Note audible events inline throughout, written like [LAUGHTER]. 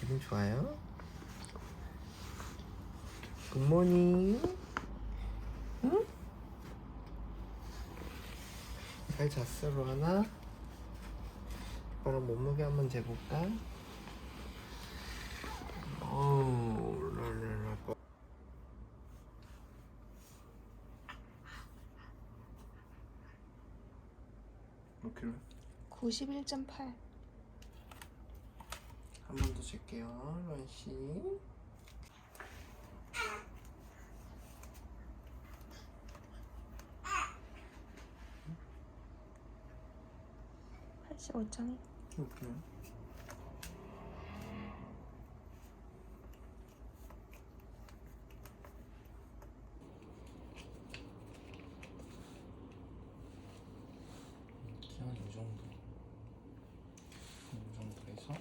기분 좋아요? 굿모닝 응? 잘 잤어 로아나? 아빠랑 몸무게 한번 재볼까? 어우 랄랄라 몇 킬로? 91.8 한 번더 잴게요, 로안 씨. 팔85.2 이렇게. 기한 이 정도. 이 정도 해서.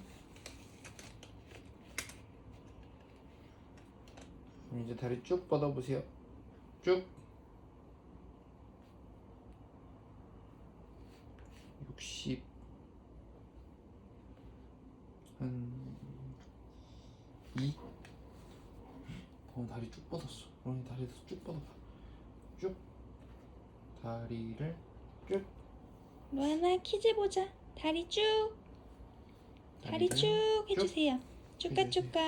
그럼 이제 다리 쭉 뻗어보세요. 쭉. 60. 한 2? 어, 다리 쭉 뻗었어. 오늘 다리에서 쭉 뻗어봐. 쭉. 다리를 쭉. 로아나 키즈 보자 다리 쭉 다리 쭉 해주세요 쭉가. 쭉가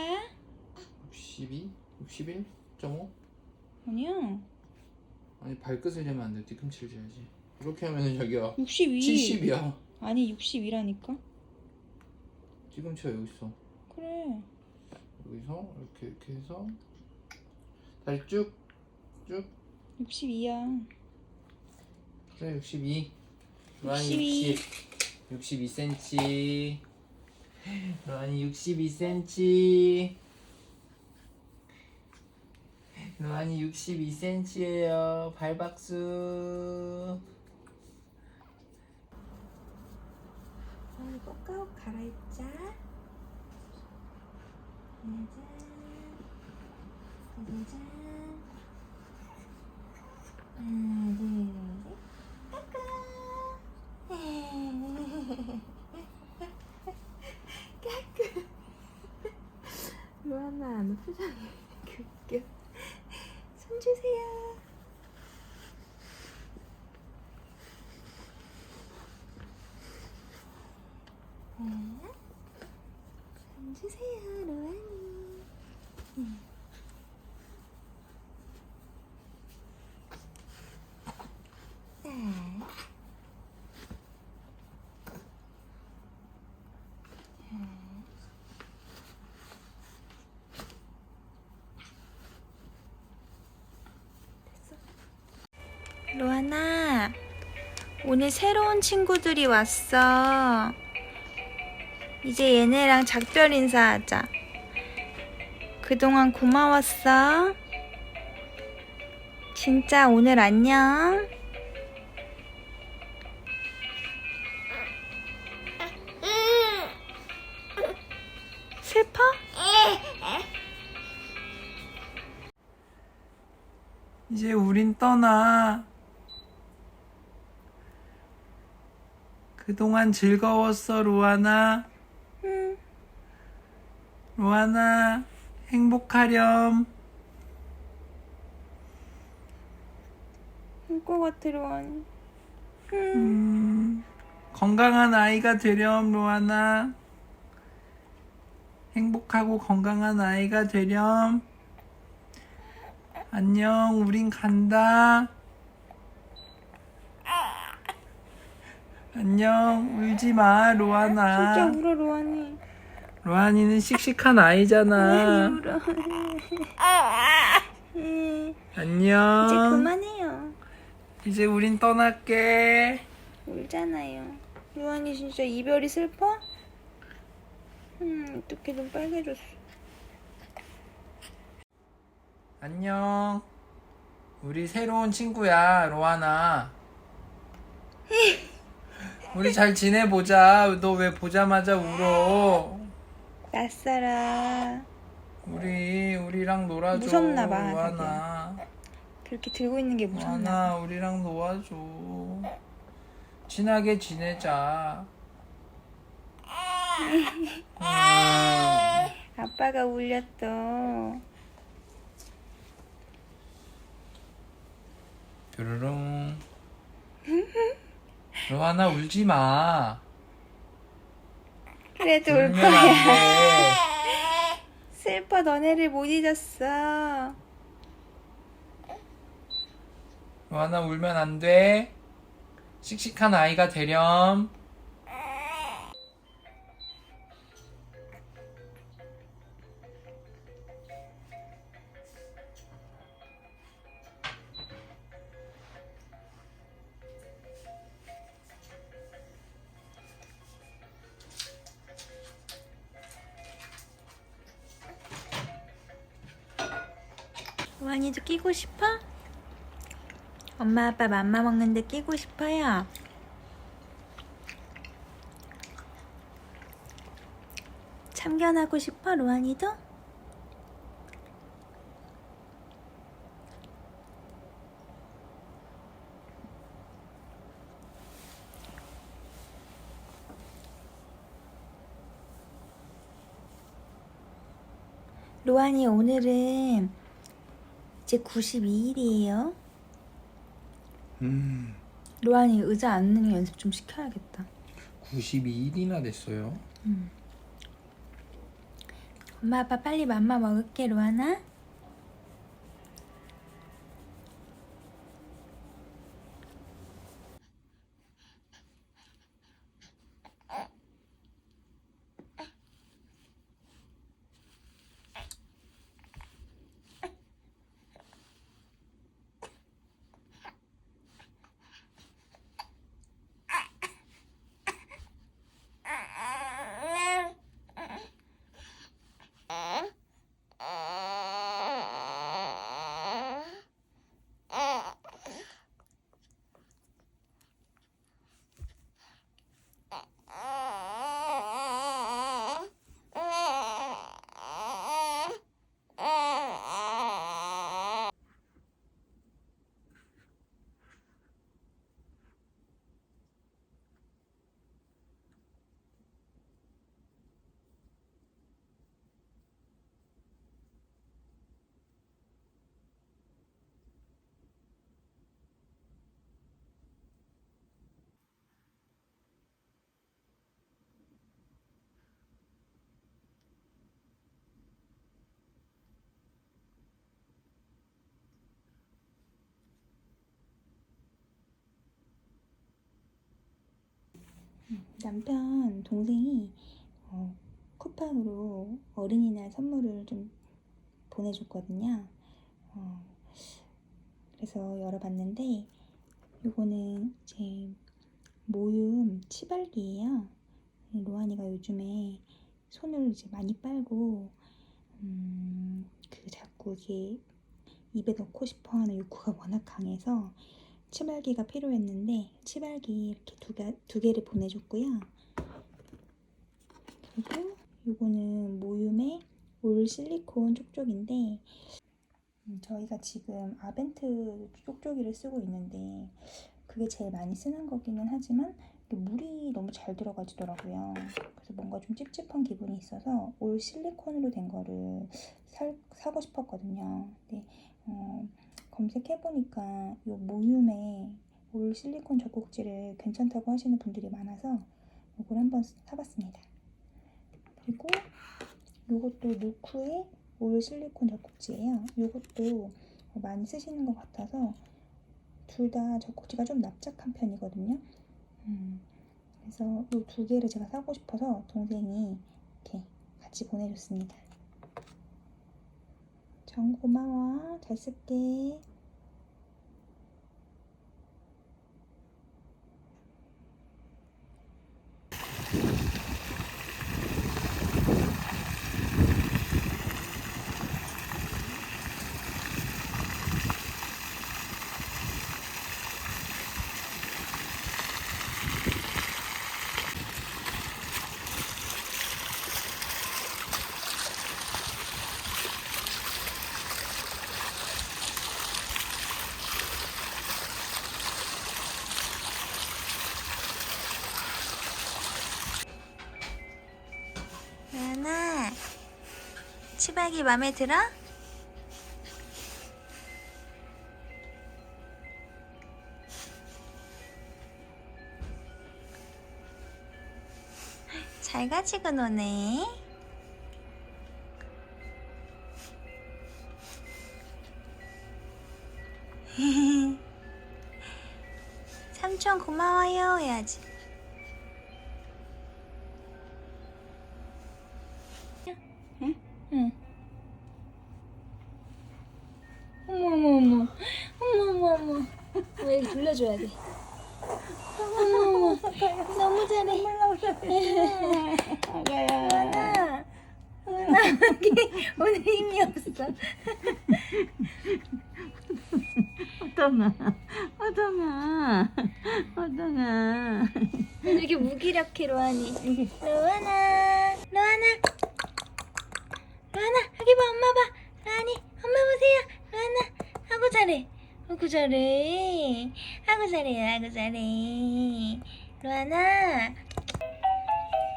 62, 61.5. 아니야 아니 발끝을 재면 안 돼. 뒤꿈치를 재야지. 이렇게 하면은 저기요. 62 70이야. 아니 62라니까 뒤꿈치가 여기 있어. 그래 여기서 이렇게 이렇게 해서 다리 쭉, 쭉. 62야 그래 62. 로안이 62. 60, 62cm. 로안이 62cm. 로안이 62cm예요. 발박수. 로아니 꽃가옷 갈아입자 짜잔 짜잔 하나 둘셋 까꿍 까꿍 로아나 너 표정이 그 웃겨 손 주세요 네. 손 주세요 로아니 음. 네. 로아나, 오늘 새로운 친구들이 왔어. 이제 얘네랑 작별 인사하자. 그동안 고마웠어. 진짜 오늘 안녕. 슬퍼? 이제 우린 떠나. 그동안 즐거웠어, 로아나. 응. 로아나, 행복하렴. 울것 같아, 로아니. 응. 음, 건강한 아이가 되렴, 로아나. 행복하고 건강한 아이가 되렴. 안녕, 우린 간다. 안녕, 울지 마, 로아나. 진짜 울어, 로아니. 로아니는 씩씩한 아이잖아. 울어. 응. [LAUGHS] 안녕. 이제 그만해요. 이제 우린 떠날게. 울잖아요. 로아니 진짜 이별이 슬퍼? 음, 어떻게 좀 빨개졌어. 안녕. 우리 새로운 친구야, 로아나. [LAUGHS] 우리 잘 지내보자. 너 왜 보자마자 울어? 낯설어. 우리 우리랑 놀아줘. 무섭나 봐, 루아나. 그렇게 들고 있는 게 무섭나? 루아나 우리랑 놀아줘. 친하게 지내자. 음. [LAUGHS] 아빠가 울렸어. 뾰로롱. [LAUGHS] 루아나 울지 마. 그래도 울 울면 안 거야. 돼. [LAUGHS] 슬퍼 너네를 못 잊었어. 루아나 울면 안 돼. 씩씩한 아이가 되렴. 끼고 싶어? 엄마 아빠 맘마 먹는데 끼고 싶어요. 참견하고 싶어 루안이도? 로안이 오늘은 이제 92일이에요. 음, 로안이 의자 앉는 거 연습 좀 시켜야겠다. 92일이나 됐어요. 엄마 아빠 빨리 맘마 먹을게 로안아. 남편 동생이 어, 쿠팡으로 어린이날 선물을 좀 보내줬거든요. 어, 그래서 열어봤는데 이거는 제 모윰 치발기예요. 로안이가 요즘에 손을 이제 많이 빨고 음, 그 자꾸 이게 입에 넣고 싶어하는 욕구가 [LAUGHS] 워낙 강해서 치발기가 필요했는데 치발기 이렇게 두, 개, 두 개를 보내줬고요. 그리고 이거는 모윰의 올 실리콘 쪽쪽인데 음, 저희가 지금 아벤트 쪽쪽이를 쓰고 있는데 그게 제일 많이 쓰는 거기는 하지만 물이 너무 잘 들어가지더라고요. 그래서 뭔가 좀 찝찝한 기분이 있어서 올 실리콘으로 된 거를 살, 사고 싶었거든요. 근데 어, 검색해보니까 이 모윰의 올 실리콘 젖꼭지를 괜찮다고 하시는 분들이 많아서 이걸 한번 사봤습니다. 그리고 이것도 누쿠의 올 실리콘 젖꼭지예요. 이것도 많이 쓰시는 것 같아서 둘 다 젖꼭지가 좀 납작한 편이거든요. 음, 그래서 이 두 개를 제가 사고 싶어서 동생이 이렇게 같이 보내줬습니다. 정 고마워. 잘 쓸게. 치박이 마음에 들어? 잘 가지고 노네. 돌려줘야 돼? 어머 너무 잘해. 아가야. 오늘 힘이 없어. 어떡아. 어떡아. 왜 이렇게 무기력해 로안이. 로안아 로안아 로안아 여기 봐 엄마 봐 로안이 엄마 보세요 로안아 하고 잘해 하고 잘해 하고 잘해요 하고 잘해 로안아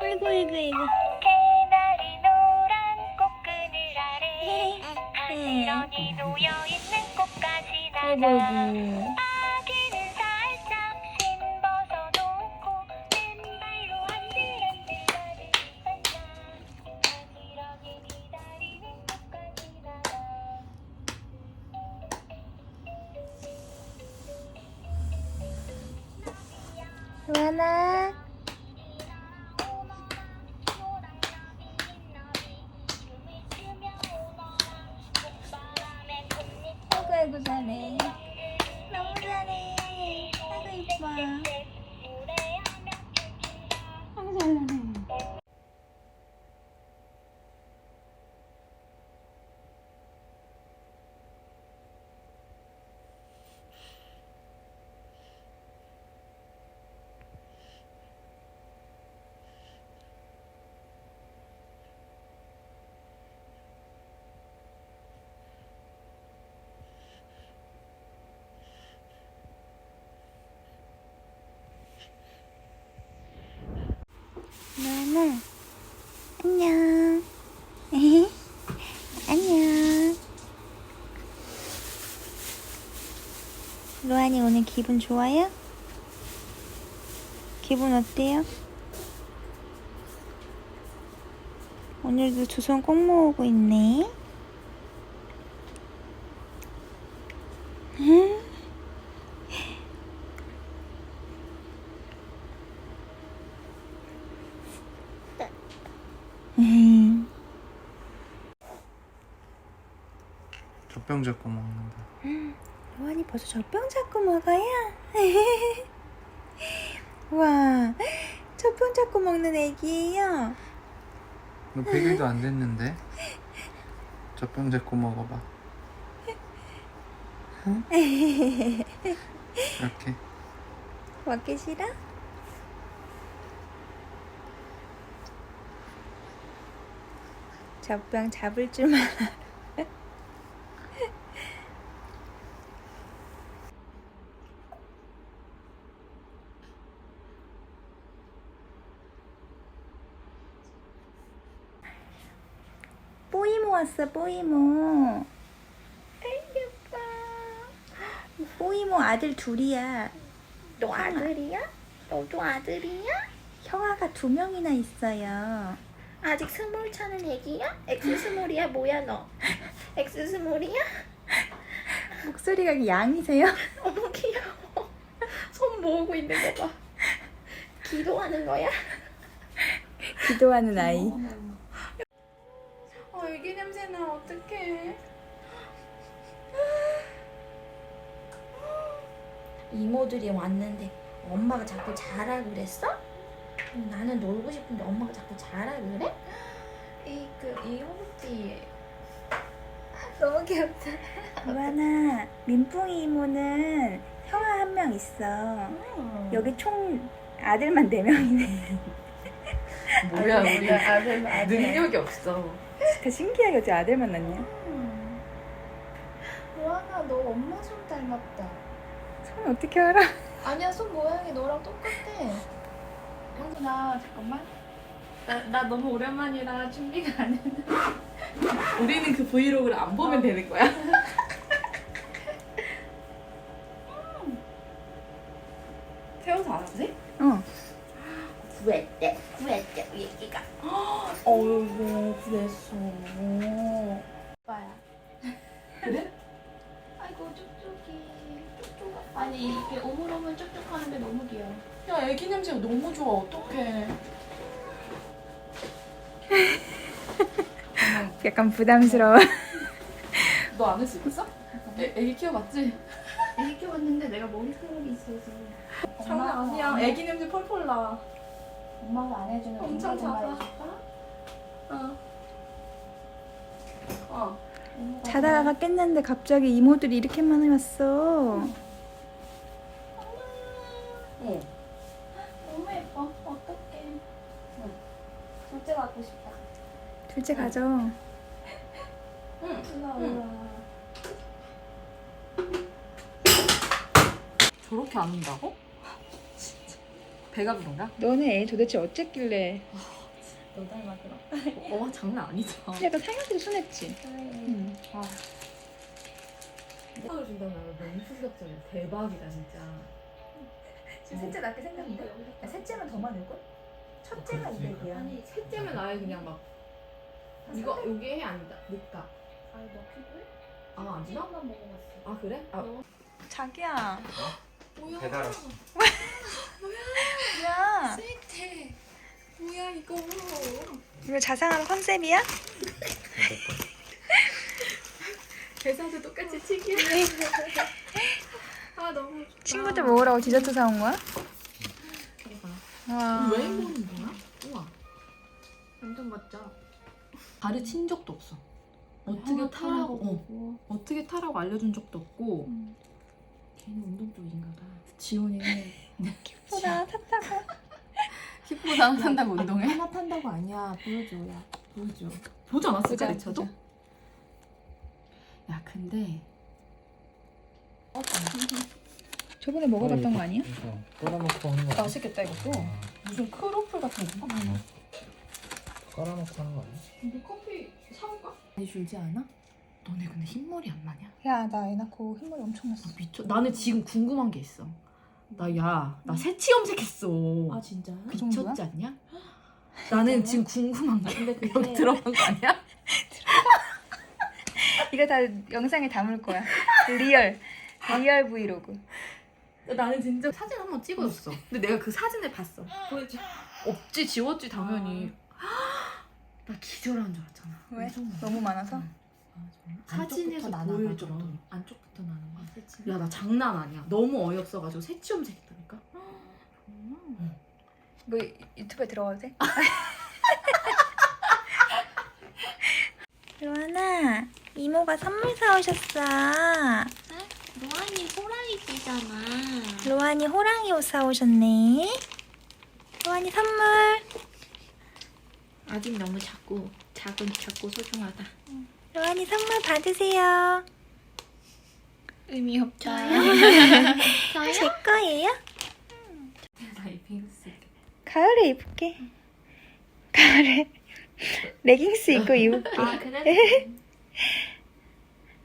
아이고 아이고 아이고. 개나리 노란 꽃그늘 아래 네. 가지런히 놓여있는 꽃까지 아이고 아이고 아이고 잘하네 로안아 안녕 안녕 로안이 오늘 기분 좋아요? 기분 어때요? 오늘도 두 손 꼭 모으고 있네. 음. 젖병 잡고. 로안이 벌써 젖병 잡고 먹어요? [LAUGHS] 와, 젖병 잡고 먹는 애기예요. 너 100일도 안 됐는데? 젖병 잡고 먹어봐. 응? 이렇게. 먹기 싫어? 젖병 잡을 줄만 알아. 뽀이모 왔어 뽀이모 아이 예뻐 뽀이모 아들 둘이야 너 아들이야? 너도 아들이야? 형아가 두 명이나 있어요 아직 스물 차는 애기야? 엑스 스물이야 뭐야 너? [LAUGHS] 엑스 스물이야? 목소리가 양이세요? [LAUGHS] 어머 귀여워 손 모으고 있는 거 봐 기도하는 거야? [LAUGHS] 기도하는 아이 나 어떡해. 이모들이 왔는데 엄마가 자꾸 자라 그랬어? 음, 나는 놀고 싶은데 엄마가 자꾸 자라 그래? 이그 이모띠 너무 귀엽다. 루아나 민풍이 이모는 형아 한 명 있어. 여기 총 아들만 네명이네. 뭐야 뭐야 아들 아들. 능력이 없어 진짜 신기하게 어째 아들 만났냐? 로아나 너 엄마 손 닮았다. 손 어떻게 알아? 아니야 손 모양이 너랑 똑같아. 형준아 잠깐만. 나, 나 너무 오랜만이라 준비가 안 했는데. 우리는 그 브이로그를 안 보면 되는 거야. [LAUGHS] 부담스러워. [LAUGHS] 너안할수 있어? 애, 애기 키워봤지? 애기 키웠는데 내가 머리카락이 있어서 장난 아니야. 애기 냄새 펄펄 나. 엄마가 안 해주는 엄청 작아. 어. 어. 자다가 깼는데 갑자기 이모들이 이렇게 많이 왔어. 어. 너무 예뻐 어떡해 둘째 갖고 싶다 둘째 가져. 응. 저렇게 안 운다고? 진짜. 배가 부른가? 너네 애 도대체 어쨌길래? 너 닮았더라 어, 장난 아니죠. 약간 상현이도 순했지. 응. 아. 생각을 준다고 하면 너무 후석적이야. 대박이다 진짜. 지금 셋째 낳게 생겼는데? 셋째면 더 많을걸? 첫째가 200이야. 아니 셋째면 아예 그냥 막 이거 여기 해 아니다. 늦다. 아니 너 피부에? 아안 지나? 만 먹어봤어 아 그래? 아 자기야. 뭐야? 배달 왔어. 야, 스윗해. 뭐야 이거? 이거 자상한 컨셉이야? 계산도 똑같이 치기. [LAUGHS] 아 너무 좋다. 친구들 먹으라고 디저트 사온 거야? 대박. 와. 왜 먹는 거야? 우와. 완전 멋져. 가르친 적도 없어. 어떻게 타라고 어. 어떻게 타라고 알려준 적도 없고 걔는 운동 쪽인가 봐. 지훈이는 보다 탔다고. 힙보다 안 산다고 운동해? 하나 탄다고 아니야 보여줘 야 보여줘 보지 보자, 가르쳐도? 보자. 야 근데 저번에 먹어봤던 거 아니야? 깔아놓고 하는 거. 맛있겠다 이것도 무슨 크로플 같은 거? 깔아놓고 하는 거 아니야? 근데 커피 사올까? 많이 줄지 않아? 너네 근데 흰머리 안 나냐? 야, 나 애 낳고 흰머리 엄청 났어. 아, 미쳐. 나는 지금 궁금한 게 있어. 나 야, 나 새치 염색했어. 아 진짜? 그 정도야? 미쳤지 않냐? 나는 지금 궁금한 게 근데 그게- 여기 들어간 거 아니야? [LAUGHS] 이거 다 영상에 담을 거야. 리얼. 리얼 브이로그. 나는 진짜 사진 한 번 찍어줬어. 근데 내가 그 사진을 봤어. 보여줘 없지 지웠지 당연히. 나 기절하는 줄 알았잖아. 왜? 엄청 많아. 너무 많아서? 사진에서 보일 봐, 정도로. 안쪽부터 나는 거야 새치 야나 장난 아니야. 너무 어이없어가지고 새치 염색했다니까. 뭐 유튜브에 들어가도 돼? [LAUGHS] 로아나, 이모가 선물 사오셨어. 노안이 호랑이띠잖아 로안이 호랑이 옷 사오셨네. 로안이 선물. 아직 너무 작고 작은 작고 소중하다 로안이 선물 받으세요. 의미 없다 [LAUGHS] 제 거예요? 나. 가을에 입을게. 가을에 레깅스 입고 [LAUGHS] 입을게. 아 그래? [LAUGHS]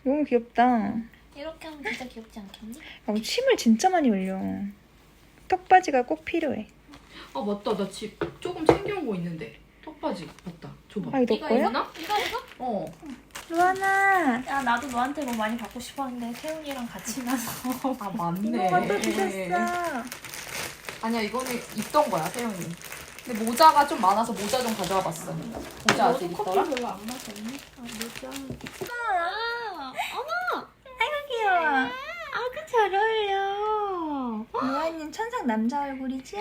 너무 귀엽다. 이렇게 하면 진짜 귀엽지 않겠니? 아, 침을 진짜 많이 흘려. 턱바지가 꼭 필요해. 아 맞다 나 집 조금 챙겨온 거 있는데 턱바지 맞다 줘봐 아, 이거? 입나? 이거 이거? 어 로아나, 야 나도 너한테 뭐 많이 받고 싶었는데 태훈이랑 같이 가서 아 맞네 이모가 또 주셨어. 아니야 이거는 입던 거야 태영이 근데 모자가 좀 많아서 모자 좀 가져와 봤어 모자 아직 있더라? 별로 안 마셨니? 아 모자 귀여워. 아그 잘 어울려 로아는 천상 남자 얼굴이지?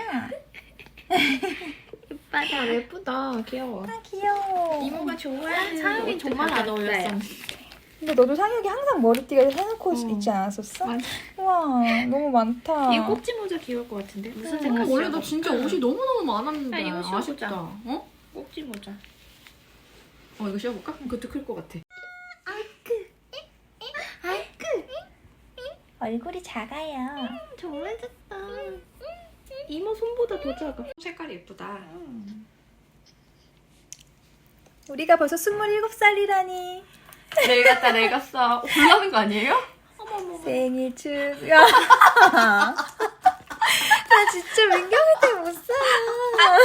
[LAUGHS] 오빠 잘 예쁘다 귀여워 아, 귀여워. 이모가 좋아하는 사연이 정말 안 어울렸어 근데 너도 상혁이 항상 머리띠가 해놓고 있지 않았었어? 맞아. 와, 너무 많다. 이 꼭지 모자 귀여울 것 같은데 무슨 음. 색깔 원래 나 진짜 옷이 너무너무 많았는데 아, 이거 씌워보자. 아쉽다 어? 꼭지 모자 어 이거 씌워볼까? 그것도 클 것 같아 얼굴이 작아요. 정말 작다 이모 손보다 더 작아 색깔이 예쁘다 우리가 벌써 27살이라니. 늙었다 늙었어. 불나는 거 아니에요? 생일 축하. 나 진짜 민경이 때못 살아.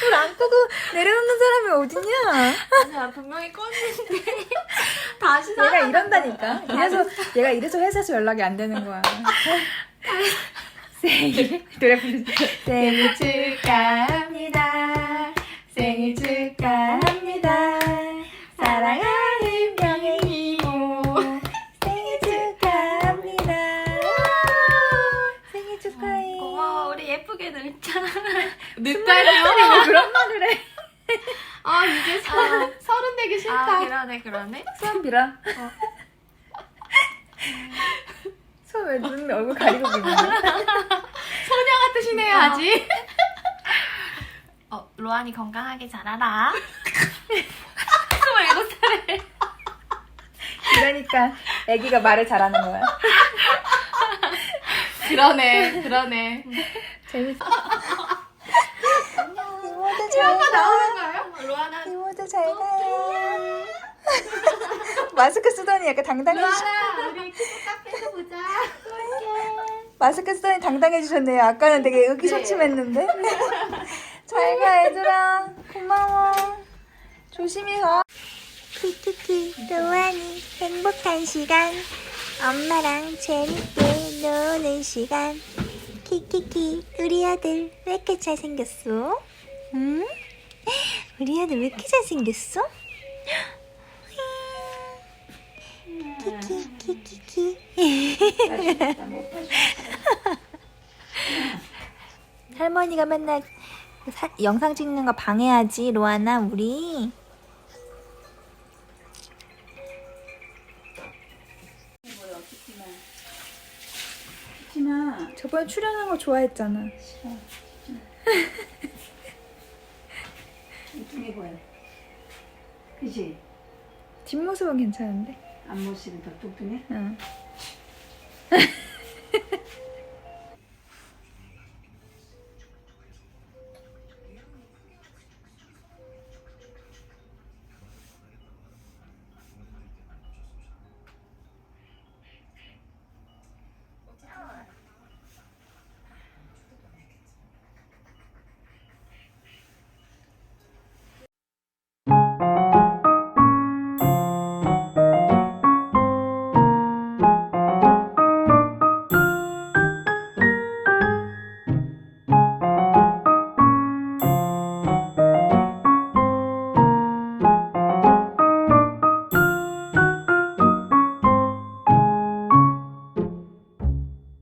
불안 끄고 내려놓는 사람이 어딨냐? 아니야 분명히 껐는데 다시 사. 얘가 이런다니까. 이래서 얘가 이래서 회사에서 연락이 안 되는 거야. 생일 노래 부르자. 생일 축하합니다. 생일 축하합니다. 사랑하는 명예이모 생일 축하합니다. 생일 축하해. 고마워 우리 예쁘게 늙자. 뭐 늙다니요? 그런 말을 해. 아 이제 서른 서른 되기 싫다. 아 그러네 그러네. 소원 빌어. 소왜 눈 얼굴 가리고 있는 거야? 해야지. [LAUGHS] 어 로안이 건강하게 자라라. 스물일곱 살에. 이러니까 아기가 말을 잘하는 거야. 그러네 그러네. 재밌어. 이모도 잘 가. 나오는가요? 로아나 이모도 잘 가요. 마스크 쓰더니 약간 당당해지. 로아나 우리 키즈 카페에서 보자. 마스크 쓰더니 당당해지셨네요. 아까는 되게 의기소침했는데. [LAUGHS] 잘 가 얘들아. 고마워. 조심히 가. 키키키 로아니 행복한 시간. 엄마랑 재밌게 노는 시간. 키키키 우리 아들 왜 이렇게 잘생겼어? 응? 우리 아들 왜 이렇게 잘생겼어? [GASPS] 키키 키키키 [LAUGHS] 할머니가 맨날 사- 영상 찍는 거 방해하지 로아나 우리 티나 저번에 출연한 거 좋아했잖아 이쁘게 보여. 그지? 뒷모습은 괜찮은데 앞모습이 더 뚱뚱해? 응. [LAUGHS]